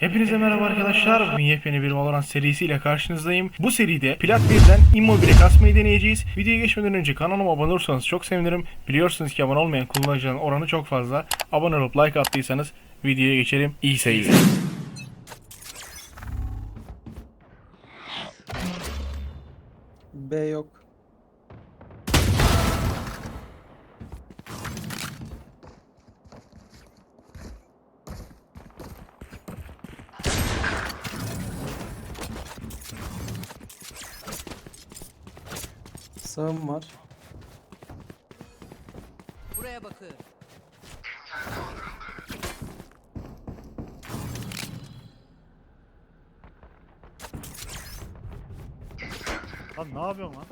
Hepinize merhaba arkadaşlar. Bugün yepyeni bir Valorant serisiyle karşınızdayım. Bu seride Plat 1'den Immobile kasmayı deneyeceğiz. Videoya geçmeden önce kanalıma abone olursanız çok sevinirim. Biliyorsunuz ki abone olmayan kullanıcıların oranı çok fazla. Abone olup like attıysanız videoya geçelim. İyi seyirler. B yok. Sağım var. Buraya bakıyorum. Lan ne yapıyorsun lan?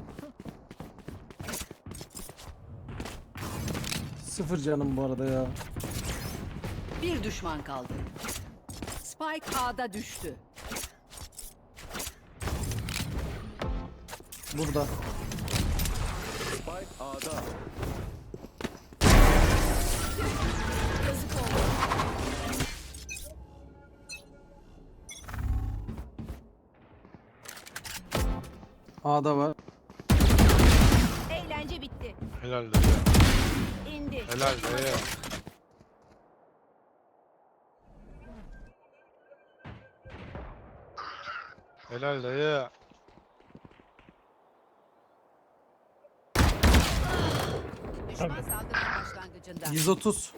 Sıfır canım bu arada ya. Bir düşman kaldı. Spike A'da düştü. Burada. A'da var. Eğlence bitti. Helal dayı. İndi. Helal dayı. Helal dayı. Düşman saldırının başlangıcında. 130.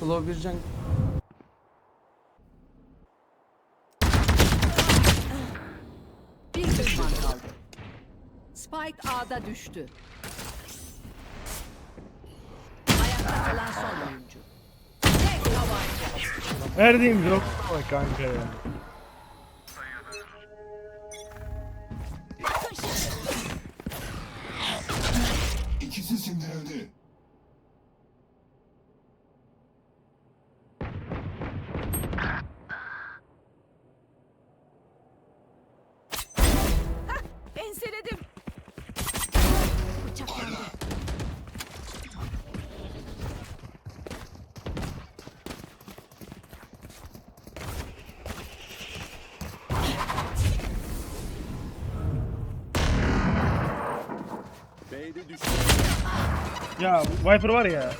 Claw bir can. Bir düşman kaldı. Spike A'da düştü. Ayakta kalan son oyuncu. Tek tabanca. Verdiğim yok. Bak kanka ya. İkisi sindirildi. Enseledim. Ya Viper var ya.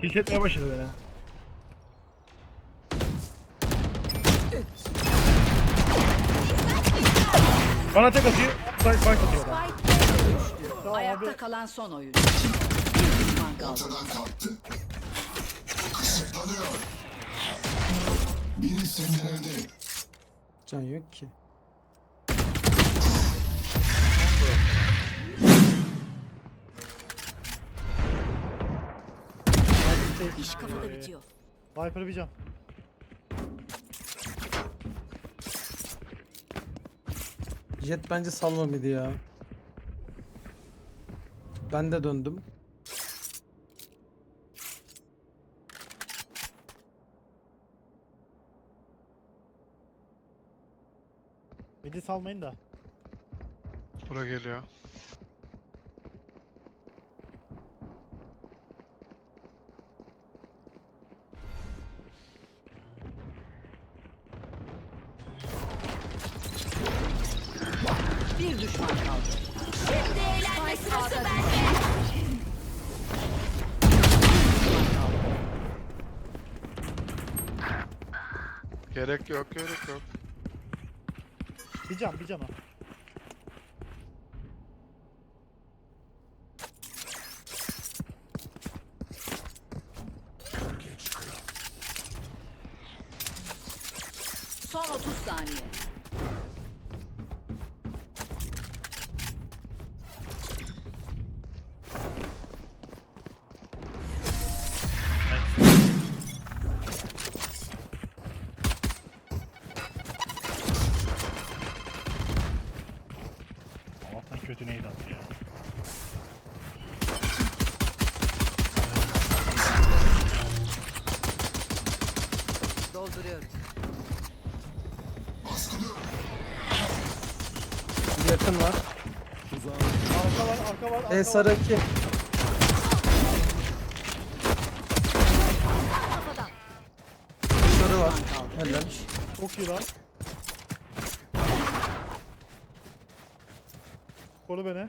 Tilt etmeye başladı beni. Bana tek atıyor. Fight fight atıyor. adam. Spike. Ayakta kalan son oyuncu. Bir düşman kaldı. Ortadan kalktı. Kısıtlanıyor. Biri sindirildi. Can yok ki. İş kafada bitiyor. Viper bir can. Jet bence salma mıydı ya? Ben de döndüm. Beni salmayın da. Bura geliyor. Bir düşman kaldı. Şimdi eğlenme sırası bende. Gerek yok gerek yok. Bir can bir can o. Son 30 saniye. Yakın var. Arka var arka var. Arka E var. sarı 2. Kafadan. var. Helal. Çok iyi lan. Koru beni.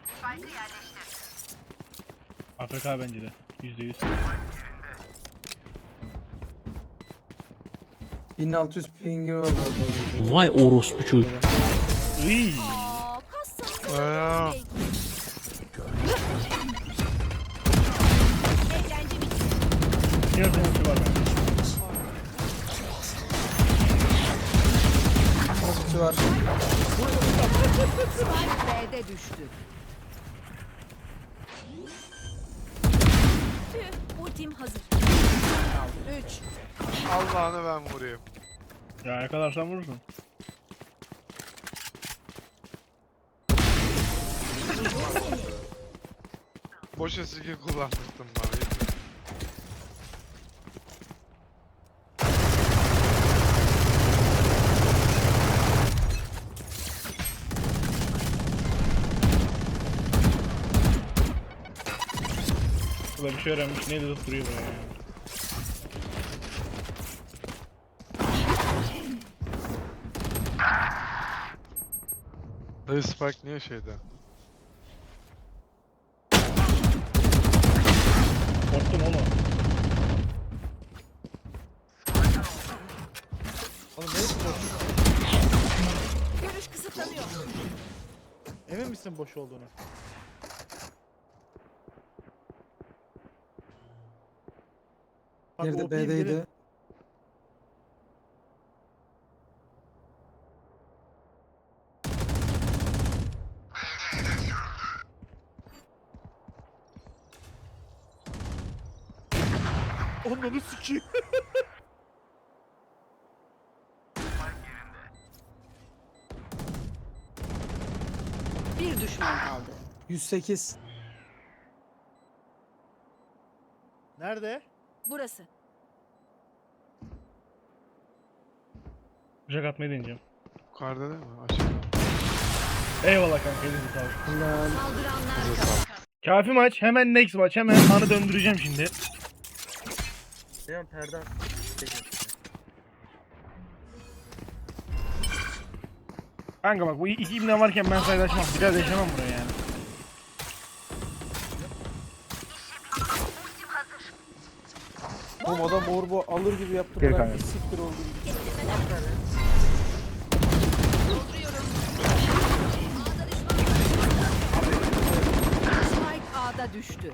AFK bence de. %100. 1600 pingi var. Vay orospu çocuğu. Iy. Aa. Yine sonucu var. Nasıl var? Spike B'de düştü. Ultim hazır. 3. Allah'ını ben vurayım. Ya yakalarsan vurursun. Boşa skill kullandırdım bana. yeter. Bu da bir şey öğrenmiş. Ne de duruyor buraya ya. Dayı Spike niye şeyde? Misin boş olduğunu? Bak, Nerede OP'yim, B'deydi? gelin. Onları sikeyim. Düşman kaldı. 108. Nerede? Burası. Bıçak atmayı deneyeceğim. Yukarıda değil mi? Aşağıda. Eyvallah kanka. elinize sağlık. Saldıranlar. Kafi maç. Hemen next maç. Hemen anı döndüreceğim şimdi. Kanka bak bu iki ibne varken ben saydaşmam. Bir daha yaşamam buraya yani. Oğlum adam orbu alır gibi yaptı. Gel bırak kanka. Siktir oldu. Spike A'da düştü.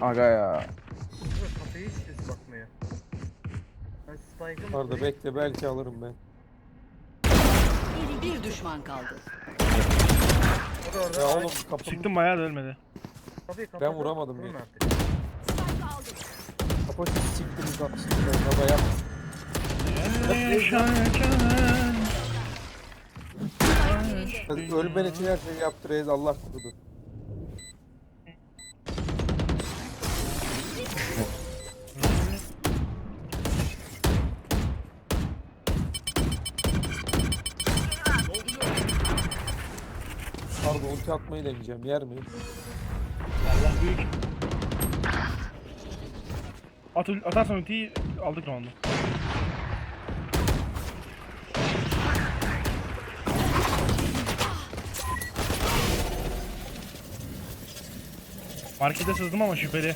Aga ya. Kafayı istiyorsun bakmaya. Ben Spike'ım. Orada bekle belki alırım ben. Bir düşman kaldı. Ya oğlum kapım Sıktım bayağı da ölmedi. Kapıyı Ben vuramadım ya. artık. Spike aldım. kapasite siktiniz atmışsınız baba yap. Yaşarken Ölmen için her şeyi yaptı reis Allah korudu. Pardon ulti atmayı deneyeceğim yer miyim? Allah büyük. At, atarsan ultiyi aldık roundu. Markete sızdım ama şüpheli.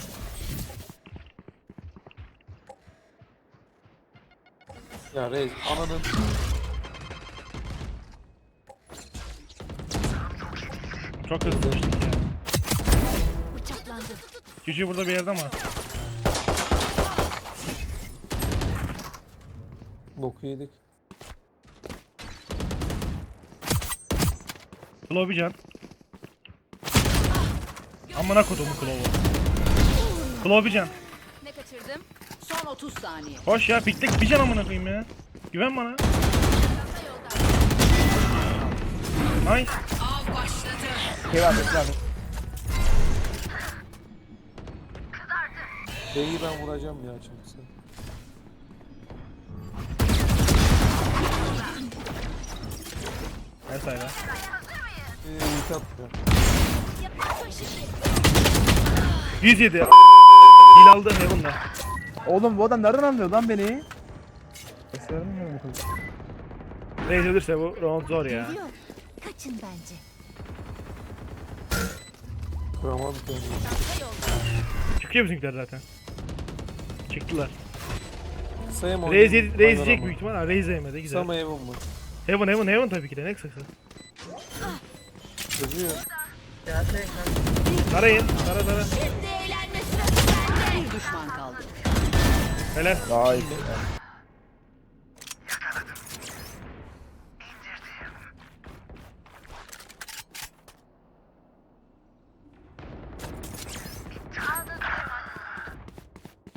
Ya reis ananın Çok hızlı düştük ya. Bıçaklandı. Burada bir yerde ama. boku yedik. Klov bir can. Amına kodumu Klov'u. Klov bir can. Ne kaçırdım? Son 30 saniye. Hoş ya piktek bir can amına koyayım ya. Güven bana. Nice. Devam et devam et. B'yi ben vuracağım ya açılırsa. Her sayda. Ee, ulti şimdi. 107. Hil aldı Heaven'da. Oğlum bu adam nereden anlıyor lan beni? Reis ölürse bu round zor ya. Kaçın bence. Çanta yolda. Çıkıyor bizimkiler zaten. Çıktılar. Sayım yedi- Reis yiyecek büyük ihtimal. Ha, Reis yemedi. Güzel. Sama Evan mı? Heaven Heaven Heaven tabii ki de ne kısası. Sen Tarayın. Tara tara. Şimdi eğlenme sırası bende. Bir düşman kaldı. Helal. Daha iyi.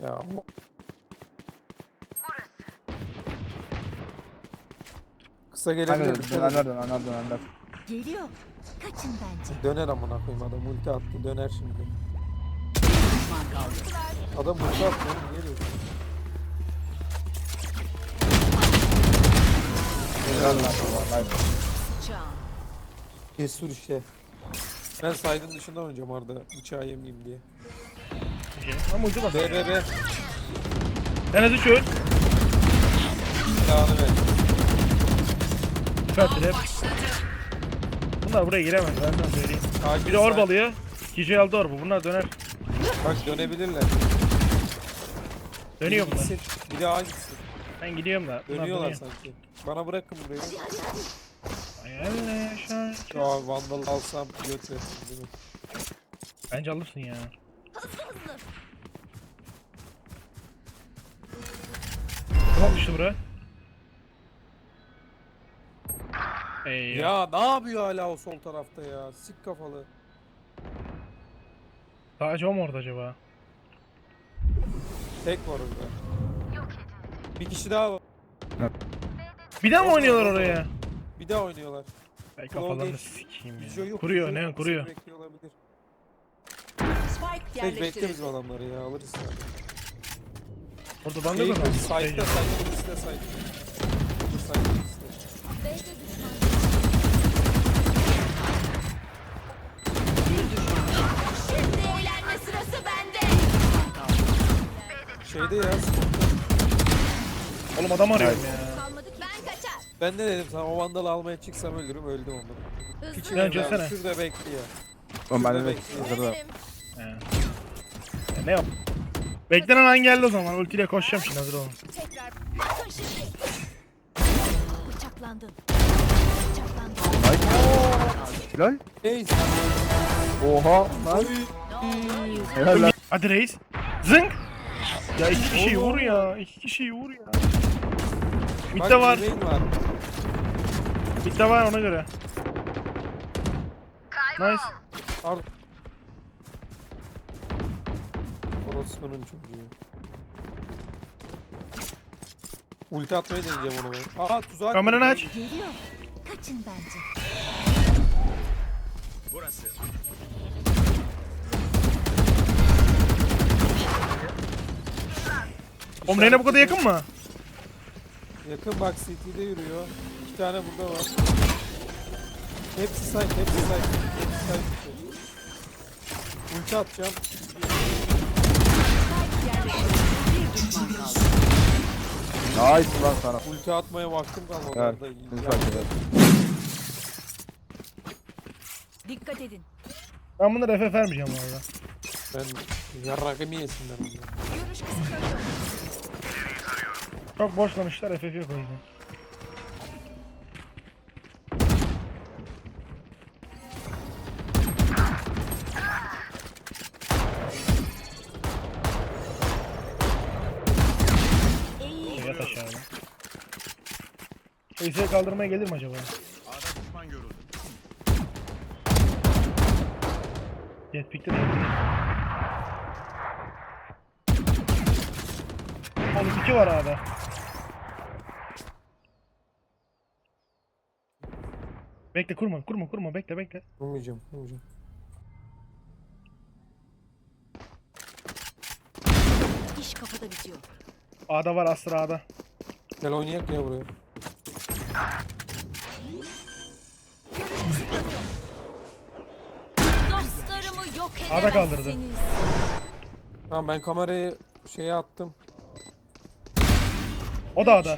Ya ama- Kısa gelebilir. dikkat edin. Geliyor. Kaçın bence. Döner amına koyayım adam ulti attı döner şimdi. Adam ulti attı oğlum niye diyorsun? Çağ. Cesur işte. Ben saydın dışında oynayacağım Arda bıçağı yemeyeyim diye. Ama ucu bak. B B B. En azı çöz. Silahını ver. Dikkat et. Bunlar buraya giremez ben sana söyleyeyim. Takip Biri orb alıyor. Kişi aldı orbu. Bunlar döner. Bak dönebilirler. Dönüyor bunlar. gitsin, Biri A gitsin. Ben gidiyorum da. Bunlar Dönüyorlar dönüyor. sanki. Bana bırakın burayı. Hayalle yaşar. Ya vandal alsam değil mi? Bence alırsın ya. Ne oldu işte bura? Ey Ya ne yapıyor hala o sol tarafta ya? Sik kafalı. Sadece o mu orada acaba? Tek var orada. Bir kişi daha var. Bir daha mı oynuyorlar oraya? Bir daha oynuyorlar. Ay kafalarını sikeyim Vizyo ya. yok. Kuruyor vizyo ne yok. kuruyor. Bekliyor olabilir. Spike Tek bekle yerleştirildi. bizim adamları ya alırız ya. Orada ben de Şey, zaman. Site'da site'da ikisi de site'da. Dur site'da de. B'de Şeyde ya. Oğlum adam arıyorum ya. Kalmadı ki. Ben kaçar. Ben ne dedim sana o vandalı almaya çıksam ölürüm öldüm onu. Hızlı Piçim Ya, çözsene. şurada bekliyor. Oğlum ben de bekliyor. Gelirim. He. Ya ne yap? Beklenen an geldi o zaman. Ultiyle koşacağım şimdi hazır olun. Tekrar. Bakın şimdi. Bıçaklandın. Bıçaklandın. Hey Oha. Hadi reis. Zınk. Ya iki kişiyi vur ya. iki kişiyi vur ya. Midde var. Rain var. Midde var ona göre. Nice. Ar Orospu'nun çocuğu. Ulti atmayı deneyeceğim ona ben. Aa tuzak. Kameranı aç. Geliyor. Kaçın bence. Oğlum Reyna bu kadar yakın mı? Yakın bak CT'de yürüyor. İki tane burada var. Hepsi site, hepsi site. Hepsi site. Ulti atacağım. Bir düşman kaldı. Nice lan sana. Ulti atmaya vaktim kalmadı. Evet, orada. Lütfen Ya, evet. Dikkat edin. Ben bunlara FF vermeyeceğim bu arada. Ben yarrakımı yesinler onlar. Görüş kısıtlanıyor. Çok boşlamışlar FF yok o yüzden. Yat aşağıda. Ace'ye kaldırmaya gelir mi acaba? Jet pick'te de Oğlum iki var abi. Bekle kurma kurma kurma bekle bekle. Vurmayacağım, vurmayacağım. İş kafada bitiyor. A'da var Astra A'da. Gel oynayak ya buraya. Dostlarımı yok Ada kaldırdı. edemezsiniz. Tamam ben kamerayı şeye attım. O da A'da.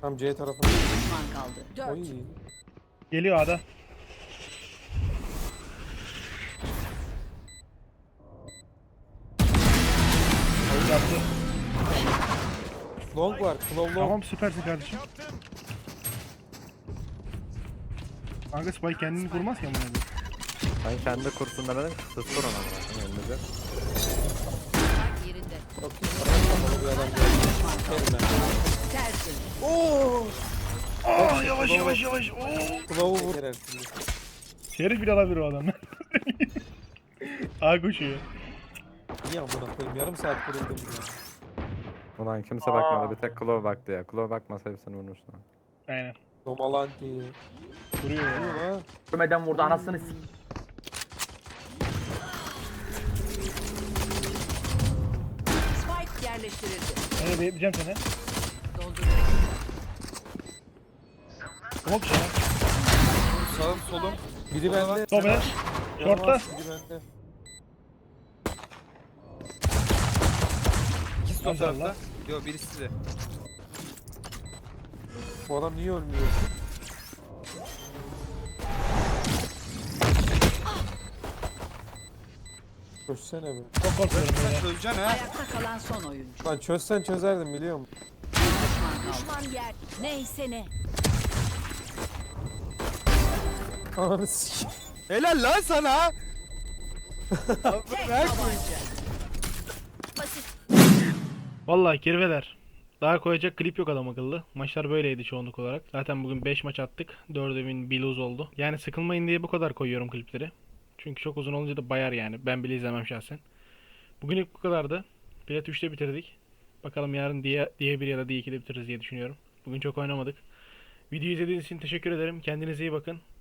Tam C tarafına. Bir düşman kaldı. Dört. Oy. Geliyor A'da. Yaptı. Long var. Claw long. Tamam süpersin kardeşim. Kanka Spike kendini kurmaz ki amına koyayım. Ben kendi kursunlar dedim. Sustur ona bırakın elinize. Yerinde. Çok iyi. Kapalı bir adam geldi. Sikerim ben. Aa yavaş yavaş yavaş. Oo. Claw'u vur. Şerif bile alabilir o adamlar. A koşuyor. İyi amına koyayım. Yarım saat kuruldum ya. Ulan kimse bakmadı. Bir tek Klov baktı ya. Klov bakmasa hepsini vurmuştu. Aynen. Domalanti. Vuruyor ya. Vuruyor ha. Görmeden vurdu anasını s- Spike yerleştirildi. Evet bekleyeceğim seni. Hop sana. Sağım solum. Biri bende. Eder. Short'ta. Biri bende. İkisi Maşallah. tarafta. Yok birisi size. Bu adam niye ölmüyor? Çözsene be. Çok korkuyorum böyle. Çözeceksin ha. Ayakta kalan son oyuncu. Lan çözsen çözerdim biliyor musun? Bir düşman kaldı. Düşman yer. Neyse ne. Ananı sikeyim. Helal lan sana. Vallahi kirveler. Daha koyacak klip yok adam akıllı. Maçlar böyleydi çoğunluk olarak. Zaten bugün 5 maç attık. 4'ü win bir lose oldu. Yani sıkılmayın diye bu kadar koyuyorum klipleri. Çünkü çok uzun olunca da bayar yani. Ben bile izlemem şahsen. Bugünlük bu kadardı. Plat 3'te bitirdik. Bakalım yarın diye, diye bir ya da diye 2'de bitiririz diye düşünüyorum. Bugün çok oynamadık. Videoyu izlediğiniz için teşekkür ederim. Kendinize iyi bakın.